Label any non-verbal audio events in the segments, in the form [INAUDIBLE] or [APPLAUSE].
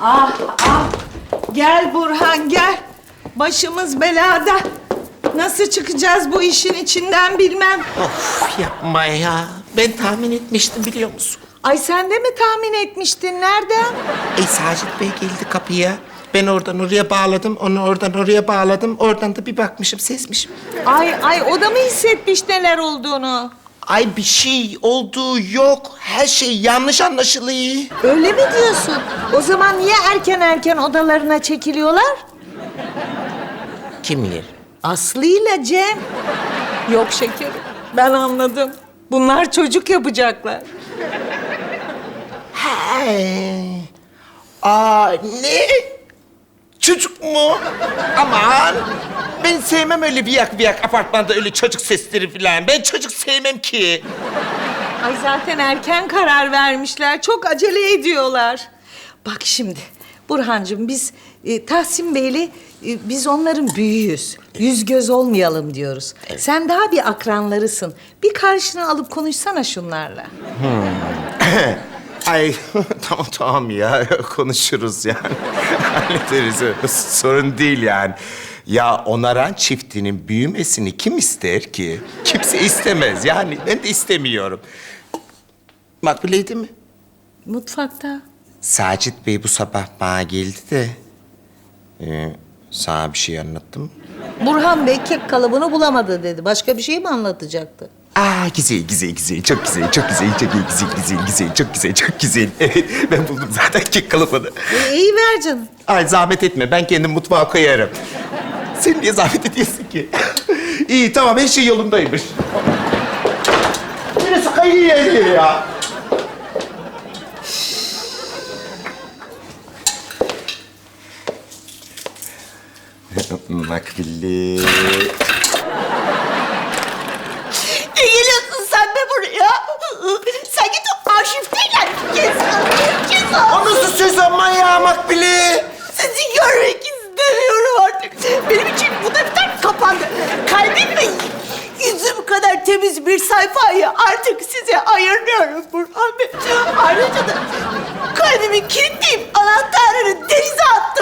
ah. Gel Burhan gel. Başımız belada. Nasıl çıkacağız bu işin içinden bilmem. Of yapma ya. Ben tahmin etmiştim biliyor musun? Ay sen de mi tahmin etmiştin? Nereden? E Sacit Bey geldi kapıya. Ben oradan oraya bağladım, onu oradan oraya bağladım. Oradan da bir bakmışım, sezmişim. Ay ay o da mı hissetmiş neler olduğunu? Ay bir şey olduğu yok. Her şey yanlış anlaşılıyor. Öyle mi diyorsun? O zaman niye erken erken odalarına çekiliyorlar? Kim bilir? Aslı ile Cem. Yok şekerim. Ben anladım. Bunlar çocuk yapacaklar. He. Aa ne? Çocuk mu? Aman. Ben sevmem öyle viyak viyak apartmanda öyle çocuk sesleri falan. Ben çocuk sevmem ki. Ay zaten erken karar vermişler. Çok acele ediyorlar. Bak şimdi Burhancığım biz e, Tahsin Bey'le e, biz onların büyüğüz. Yüz göz olmayalım diyoruz. Sen daha bir akranlarısın. Bir karşına alıp konuşsana şunlarla. [CLEARS THROAT] Ay [LAUGHS] tamam tamam ya [LAUGHS] konuşuruz yani. [LAUGHS] Hallederiz sorun değil yani. Ya onaran çiftinin büyümesini kim ister ki? Kimse istemez yani ben de istemiyorum. Makbuleydi mi? Mutfakta. Sacit Bey bu sabah bana geldi de... Ee, sana bir şey anlattım. Burhan Bey kek kalıbını bulamadı dedi. Başka bir şey mi anlatacaktı? Aa güzel güzel güzel çok güzel çok güzel çok güzel güzel güzel çok güzel çok güzel. [LAUGHS] Evet ben buldum zaten kek kalıbını. E, iyi ver canım. Ay zahmet etme ben kendim mutfağa koyarım. Sen niye zahmet ediyorsun ki? [LAUGHS] İyi tamam her şey yolundaymış. Neresi kayıyor ya? Makbili. Ne geliyorsun sen be buraya? Sen git o arşivdeyle ceza. O nasıl söz ama ya Makbili? Sizi görmek istemiyorum artık. Benim için bu defter kapandı. Kalbim ve yüzüm kadar temiz bir sayfayı artık size ayırmıyorum Burhan Bey. Ayrıca da kalbimi kilitleyip anahtarını denize attım.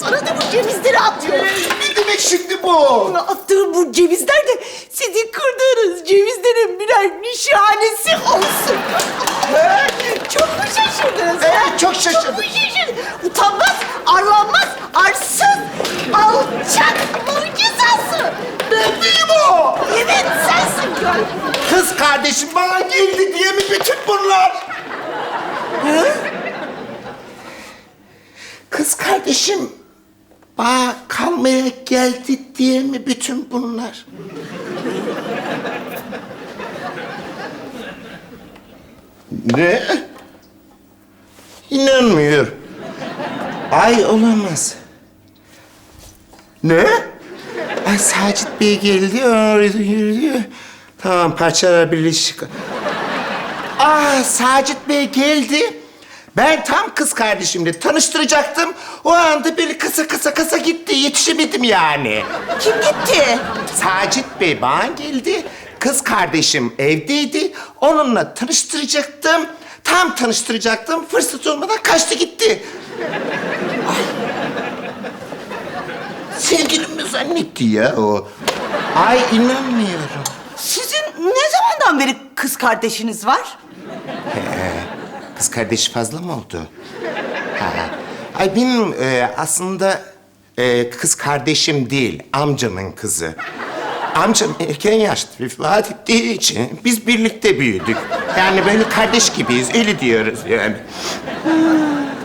Sonra da bu cevizleri atıyorum. Ne demek şimdi bu? Bana attığım bu cevizler de sizin kırdığınız cevizlerin birer nişanesi olsun. çok mu şaşırdınız? Evet, çok şaşırdım. Çok mu şaşırdınız? Utanmaz, arlanmaz, arsız, alçak, Allah'ın cezası. Ben o. Evet sensin gör. Kız kardeşim bana geldi diye mi bütün bunlar? Kız kardeşim bana kalmaya geldi diye mi bütün bunlar? Ne? İnanmıyor. Ay olamaz. Ne? Ay Sacit Bey geldi, orada yürüdü. Tamam, parçalar birleşik. Ah, Sacit Bey geldi. Ben tam kız kardeşimle tanıştıracaktım. O anda bir kısa kısa kısa gitti. Yetişemedim yani. Kim gitti? Sacit Bey bana geldi. Kız kardeşim evdeydi. Onunla tanıştıracaktım. Tam tanıştıracaktım. Fırsat olmadan kaçtı gitti. Ay. Sevgilim mi zannetti ya o? Ay inanmıyorum. Sizin ne zamandan beri kız kardeşiniz var? Kız kardeşi fazla mı oldu? Ha. Ay benim e, aslında e, kız kardeşim değil, amcamın kızı. Amcam erken yaşta vefat ettiği için biz birlikte büyüdük. Yani böyle kardeş gibiyiz, öyle diyoruz yani.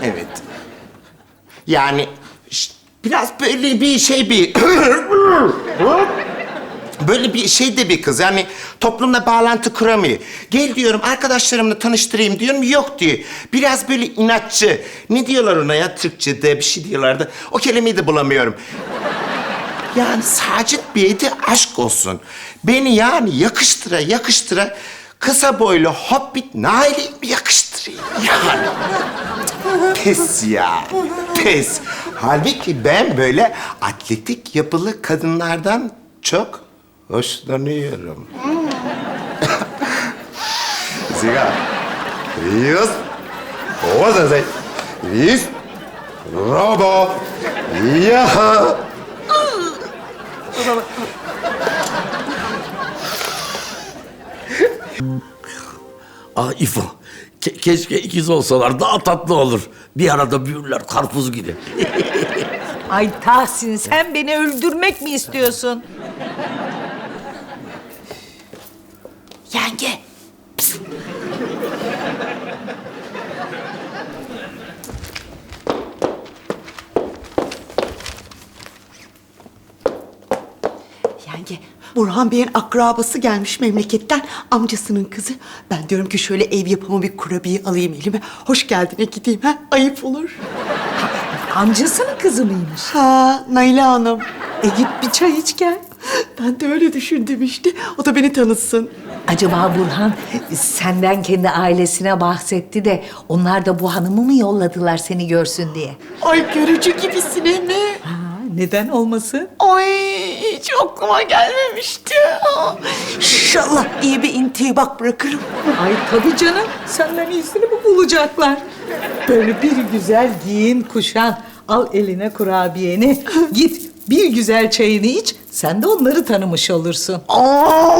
Evet. Yani biraz böyle bir şey bir... [CLEARS THROAT] Böyle bir şey de bir kız. Yani toplumla bağlantı kuramıyor. Gel diyorum arkadaşlarımla tanıştırayım diyorum yok diyor. Biraz böyle inatçı. Ne diyorlar ona ya Türkçe'de bir şey diyorlardı. O kelimeyi de bulamıyorum. Yani Sacit Bey'e de aşk olsun. Beni yani yakıştıra yakıştıra kısa boylu hobbit Nail'i mi yakıştırıyor yani? Pes ya, pes. Halbuki ben böyle atletik yapılı kadınlardan çok hoşlanıyorum. Ziga, Rios, Oğuzhan sen, Rios, Robo. Ya. Ah İfo, ke- keşke ikiz olsalar daha tatlı olur. Bir arada büyürler karpuz gibi. Ay Tahsin sen beni öldürmek mi istiyorsun? Burhan Bey'in akrabası gelmiş memleketten, amcasının kızı. Ben diyorum ki şöyle ev yapımı bir kurabiye alayım elime. Hoş geldine gideyim ha, ayıp olur. Amcasının kızı mıymış? Ha, Naila Hanım. E git bir çay iç gel. Ben de öyle düşündüm işte. O da beni tanısın. Acaba Burhan senden kendi ailesine bahsetti de onlar da bu hanımı mı yolladılar seni görsün diye? Ay görücü gibisine mi? Neden olmasın? Ay hiç aklıma gelmemişti. İnşallah iyi bir intibak bırakırım. Ay tabii canım. Senden iyisini mi bulacaklar? Böyle bir güzel giyin, kuşan. Al eline kurabiyeni. Git bir güzel çayını iç. Sen de onları tanımış olursun. Aa!